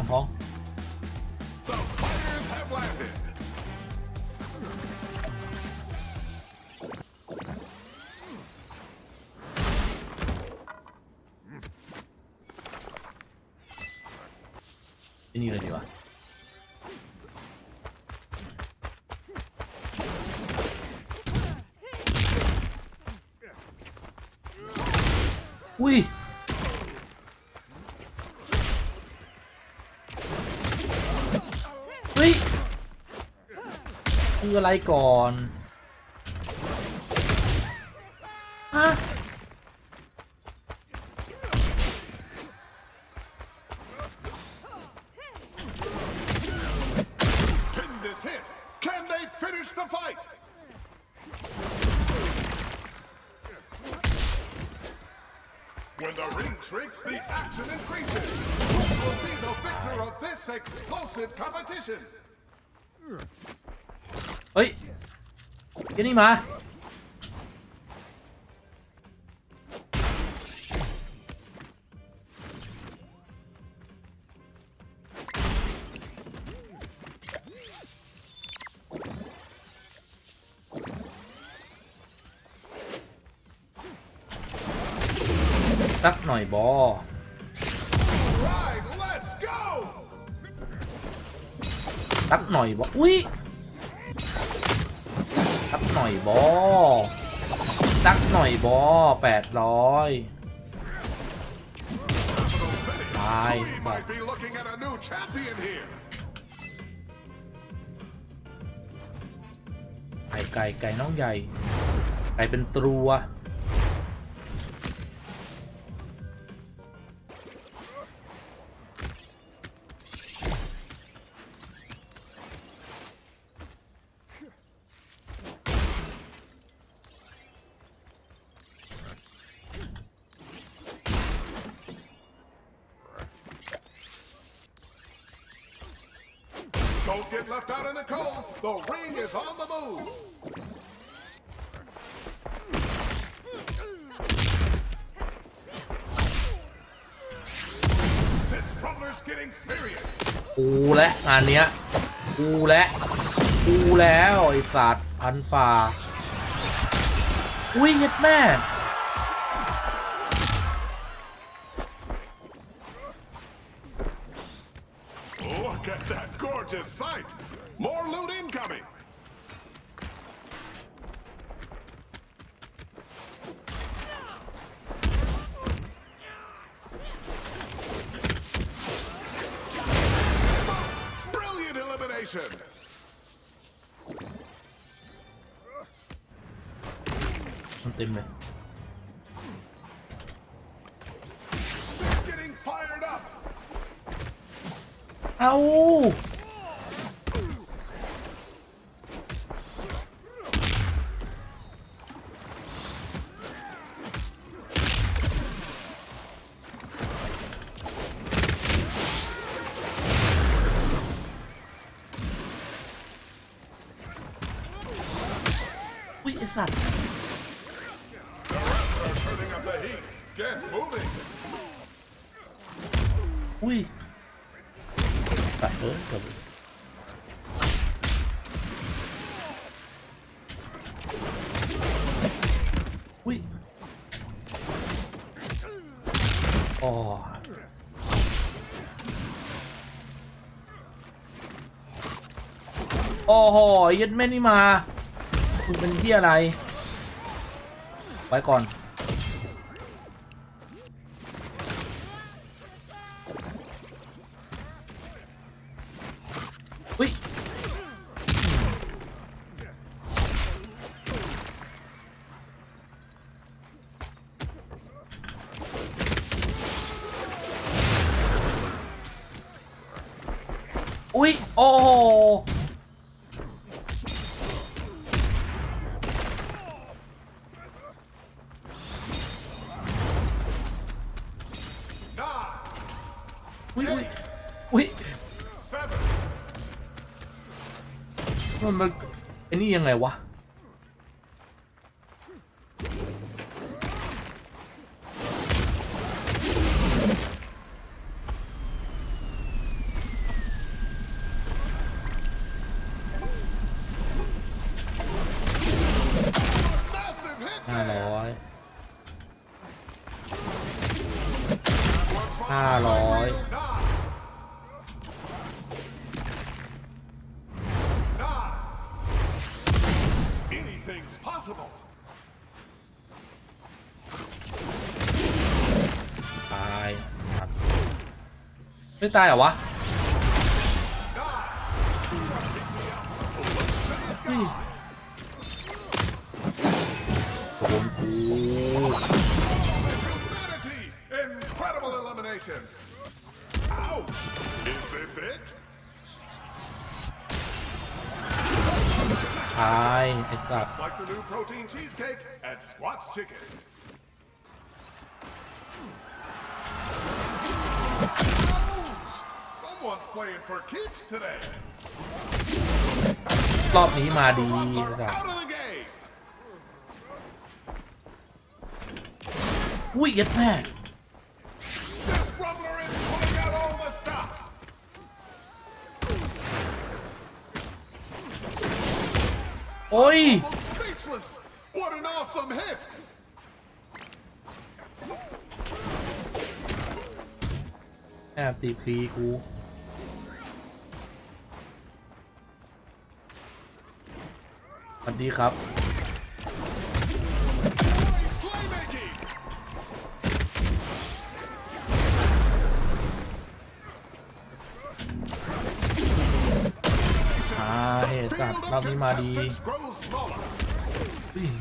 ่งท้องนี่เลยดีวะฮ้ยคืออะไรก่อน ฮะ When the ring shrinks, the action increases. Who will be the victor of this explosive competition? Get him, 哎，给你买。Ah. สักหน่อยบอสักหน่อยบออุ้ยสักหน่อยบอสักหน่อยบอแปดร้อยตายบไก่ไก่ไก่น้องใหญ่ไก่เป็นตัว Don't get left out in the cold. The ring is on the move. This rumbler's getting serious. กูและงานเนี้ยกูและกูแล้วไอ้สัตว์พันป่าอุ้ยเห็ดแม่ Look at that gorgeous sight! More loot incoming! Brilliant elimination! Something getting fired up! เอาอุ้ยไอสัตว์อุ้ยโอ้โหยัดแม่นี่มา คุณเป็นที่อะไร ไปก่อนอุ้ยโอ้โหอุ๊ยอุ๊ยอุยมันมันไอ้นี่ยังไงวะไม่ตายเหรอวะตายไอ้สัส like the new protein cheesecake at Squat's Chicken. Someone's playing for keeps today. รอบนี้มาดีแบบ This is pulling out all the stops. speechless. What an awesome hit. ันดีครับเรานี้มาดีเ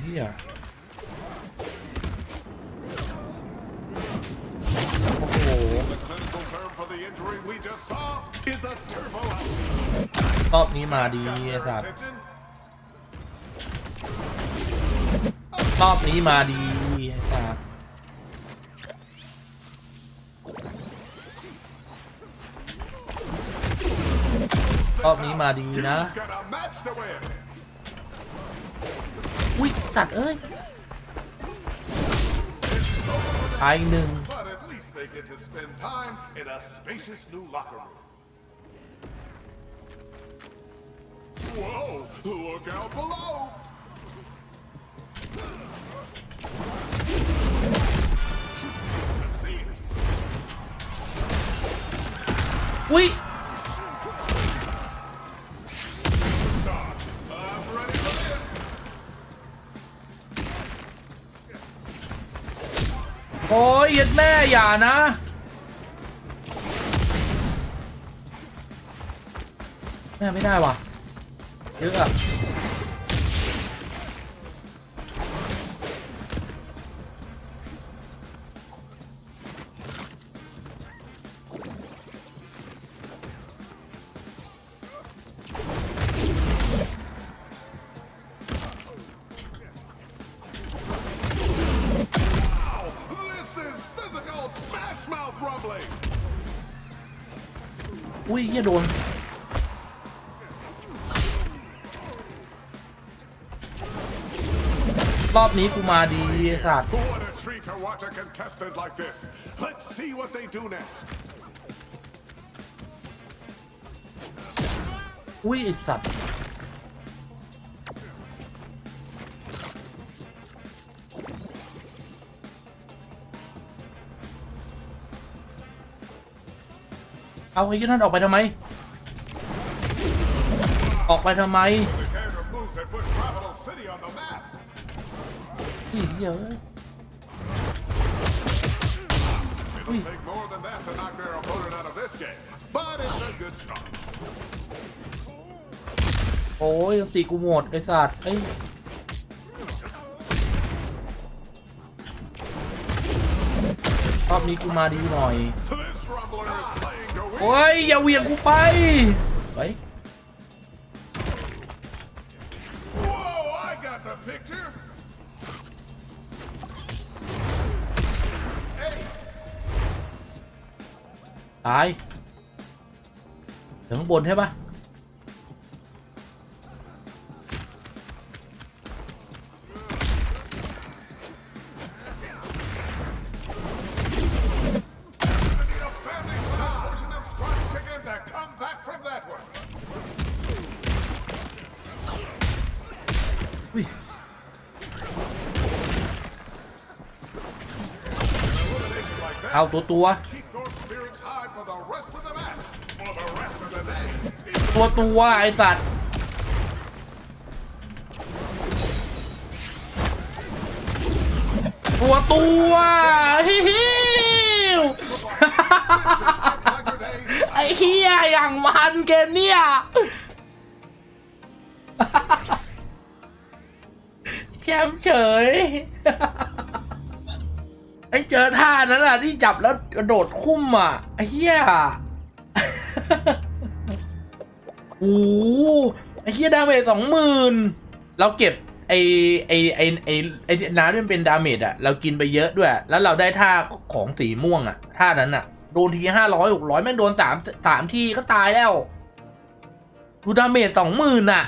ฮียโอ้โหรอบนี้มาดีไอ้สัตรอบนี้มาดีจ้รอบนี้มาดีนะ อุ้ยสัตว์เอ้ยอายหนึ่ง Whoa! Look out below! วุ้ยโอ้ยเย็ดแม่อย่านะแม่ไม่ ได้วะเยอะอะ้ยเฮียโดนรอบนี้ กูมาดีสัตว์ l i อุ้ยสัตวเอาไอ้ยนั่นออกไปทำไม ออกไปทำไมอุ้ยเยอะโอ้ยตีกูหมดไอ้สัตว์ไอ้รอบนี้กูมาดีหน่อยโอ้ย อย่าเวียงกูไปเฮตายถึงบนใช่ปะเาตัวตัว ตัวตัวไอสัตว์ตัวตัวฮิฮิวไอเฮียอย่างมันเกมเนี่ยแคมเฉยไอ้เจอท่านั้นล่ะที่จับแล้วกระโดดคุ้มอ่ะไอเฮี้ยโอ้ไอ้เฮี้ยดาเมจสองหมื่นเราเก็บไอ้ไอ้ไอ้ไอ้ไอ้น้ำที่มันเป็นดาเมจอ่ะเรากินไปเยอะด้วย แล้วเราได้ท่าของสีม่วง อ่ะท่านั้นอ่ะ โดนทีห้าร้อยหกร้อยแม่งโดนสามสามทีก็ตายแล้ว ดูดาเมจสองหมื่นอ่ะ